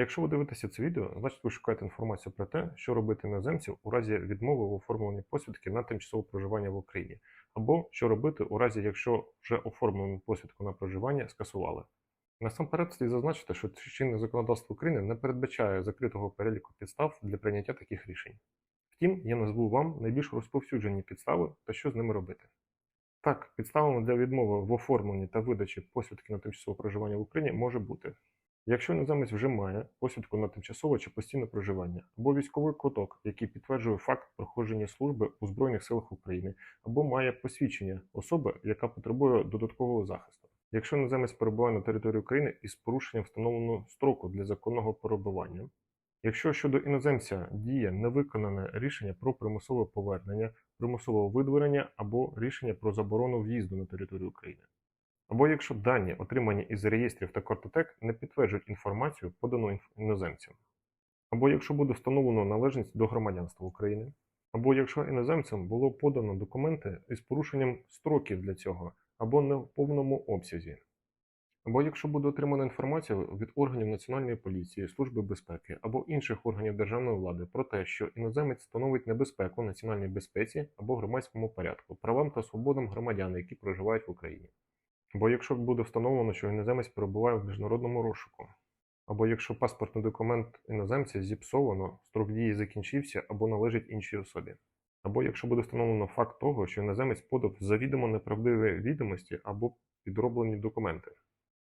Якщо ви дивитеся це відео, значить ви шукаєте інформацію про те, що робити іноземцю у разі відмови в оформленні посвідки на тимчасове проживання в Україні, або що робити у разі, якщо вже оформлену посвідку на проживання скасували. Насамперед слід зазначити, що чинне законодавство України не передбачає закритого переліку підстав для прийняття таких рішень. Втім, я назву вам найбільш розповсюджені підстави та що з ними робити. Так, підставами для відмови в оформленні та видачі посвідки на тимчасове проживання в Україні може бути Якщо іноземець вже має посвідку на тимчасове чи постійне проживання, або військовий квиток, який підтверджує факт проходження служби у Збройних силах України, або має посвідчення особи, яка потребує додаткового захисту. Якщо іноземець перебуває на території України із порушенням встановленого строку для законного перебування, якщо щодо іноземця діє невиконане рішення про примусове повернення, примусове видворення або рішення про заборону в'їзду на територію України. Або якщо дані, отримані із реєстрів та картотек, не підтверджують інформацію, подану іноземцям, або якщо буде встановлено належність до громадянства України, або якщо іноземцям було подано документи із порушенням строків для цього, або не в повному обсязі, або якщо буде отримана інформація від органів Національної поліції, Служби безпеки або інших органів державної влади про те, що іноземець становить небезпеку національній безпеці або громадському порядку, правам та свободам громадян, які проживають в Україні. Або якщо буде встановлено, що іноземець перебуває в міжнародному розшуку, або якщо паспортний документ іноземця зіпсовано, строк дії закінчився або належить іншій особі, або якщо буде встановлено факт того, що іноземець подав завідомо неправдиві відомості або підроблені документи.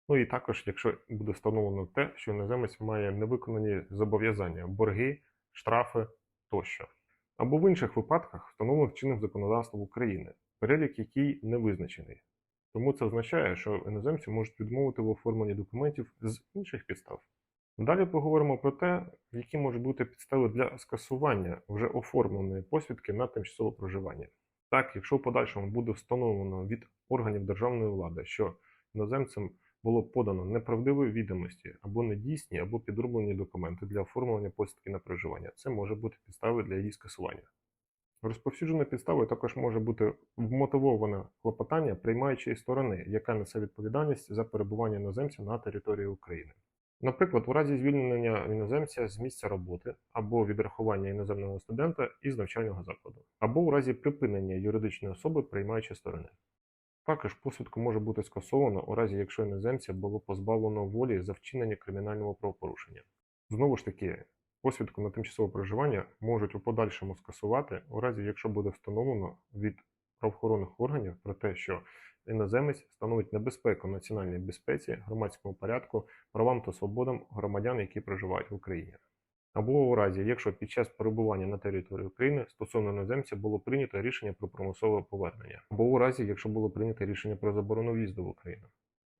Ну і також, якщо буде встановлено те, що іноземець має невиконані зобов'язання, борги, штрафи тощо. Або в інших випадках встановлених чинним законодавством України, перелік який не визначений. Тому це означає, що іноземці можуть відмовити в оформленні документів з інших підстав. Далі поговоримо про те, які можуть бути підстави для скасування вже оформленої посвідки на тимчасове проживання. Так, якщо в подальшому буде встановлено від органів державної влади, що іноземцям було подано неправдиві відомості або недійсні, або підроблені документи для оформлення посвідки на проживання, це може бути підстави для її скасування. Розповсюдженою підставою також може бути вмотивоване клопотання приймаючої сторони, яка несе відповідальність за перебування іноземця на території України. Наприклад, у разі звільнення іноземця з місця роботи або відрахування іноземного студента із навчального закладу, або у разі припинення юридичної особи приймаючої сторони. Також посвідку може бути скасовано у разі, якщо іноземця було позбавлено волі за вчинення кримінального правопорушення. Знову ж таки, Посвідку на тимчасове проживання можуть у подальшому скасувати у разі, якщо буде встановлено від правоохоронних органів про те, що іноземець становить небезпеку національній безпеці, громадському порядку, правам та свободам громадян, які проживають в Україні. Або у разі, якщо під час перебування на території України стосовно іноземця було прийнято рішення про примусове повернення, або у разі, якщо було прийнято рішення про заборону в'їзду в Україну,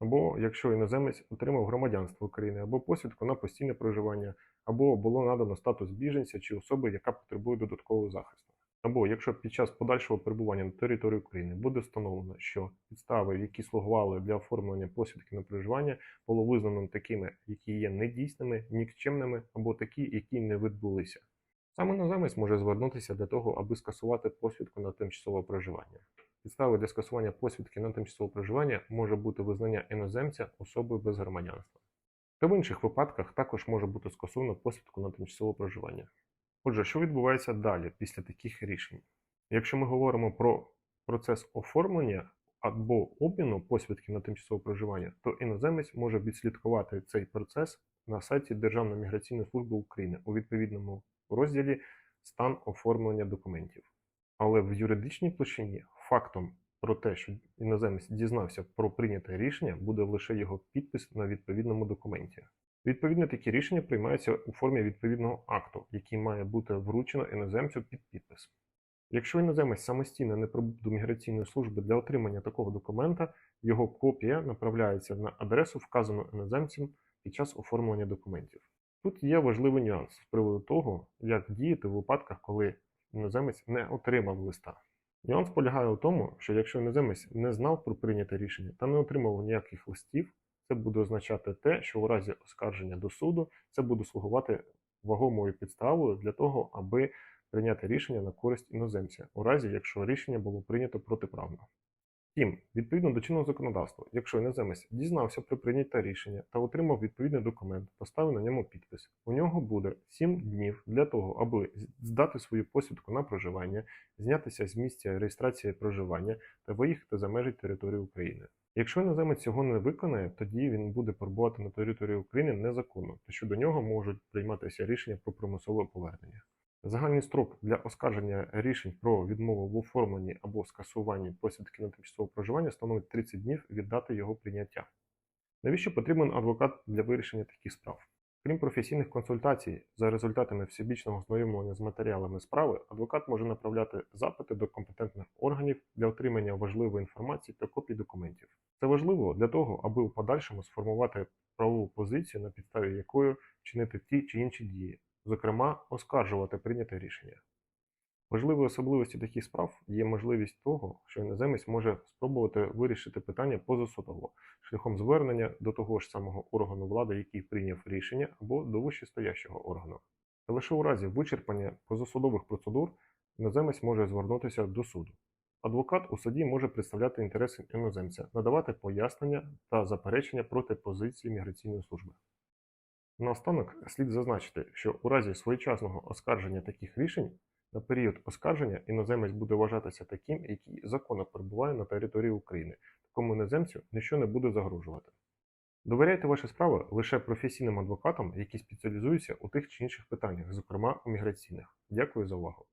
або якщо іноземець отримав громадянство України або посвідку на постійне проживання, або було надано статус біженця чи особи, яка потребує додаткового захисту. Або якщо під час подальшого перебування на території України буде встановлено, що підстави, які слугували для оформлення посвідки на проживання, було визнано такими, які є недійсними, нікчемними, або такі, які не відбулися. Саме іноземець може звернутися для того, аби скасувати посвідку на тимчасове проживання. Підставою для скасування посвідки на тимчасове проживання може бути визнання іноземця особою без громадянства. Та в інших випадках також може бути скасовано посвідку на тимчасове проживання. Отже, що відбувається далі після таких рішень? Якщо ми говоримо про процес оформлення або обміну посвідки на тимчасове проживання, то іноземець може відслідкувати цей процес на сайті Державної міграційної служби України у відповідному розділі Стан оформлення документів. Але в юридичній площині фактом про те, що іноземець дізнався про прийняте рішення, буде лише його підпис на відповідному документі. Відповідно, такі рішення приймаються у формі відповідного акту, який має бути вручено іноземцю під підпис. Якщо іноземець самостійно не прибув до міграційної служби для отримання такого документа, його копія направляється на адресу, вказану іноземцем під час оформлення документів. Тут є важливий нюанс з приводу того, як діяти в випадках, коли іноземець не отримав листа. Нюанс полягає у тому, що якщо іноземець не знав про прийняте рішення та не отримав ніяких листів, це буде означати те, що у разі оскарження до суду це буде слугувати вагомою підставою для того, аби прийняти рішення на користь іноземця, у разі якщо рішення було прийнято протиправно. Втім, відповідно до чинного законодавства, якщо іноземець дізнався про прийняте рішення та отримав відповідний документ, поставив на ньому підпис, у нього буде 7 днів для того, аби здати свою посвідку на проживання, знятися з місця реєстрації проживання та виїхати за межі території України. Якщо іноземець цього не виконає, тоді він буде перебувати на території України незаконно, та щодо нього можуть прийматися рішення про примусове повернення. Загальний строк для оскарження рішень про відмову в оформленні або скасуванні посвідки на тимчасове проживання становить 30 днів від дати його прийняття. Навіщо потрібен адвокат для вирішення таких справ? Крім професійних консультацій, за результатами всебічного знайомлення з матеріалами справи, адвокат може направляти запити до компетентних органів для отримання важливої інформації та копій документів. Це важливо для того, аби у подальшому сформувати правову позицію, на підставі якої вчинити ті чи інші дії, зокрема, оскаржувати прийняте рішення. Важливою особливістю таких справ є можливість того, що іноземець може спробувати вирішити питання позасудово шляхом звернення до того ж самого органу влади, який прийняв рішення, або до вищестоящого органу. Та лише у разі вичерпання позасудових процедур іноземець може звернутися до суду. Адвокат у суді може представляти інтереси іноземця, надавати пояснення та заперечення проти позиції міграційної служби. Наостанок слід зазначити, що у разі своєчасного оскарження таких рішень на період оскарження іноземець буде вважатися таким, який законно перебуває на території України. Такому іноземцю ніщо не буде загрожувати. Довіряйте ваші справи лише професійним адвокатам, які спеціалізуються у тих чи інших питаннях, зокрема у міграційних. Дякую за увагу.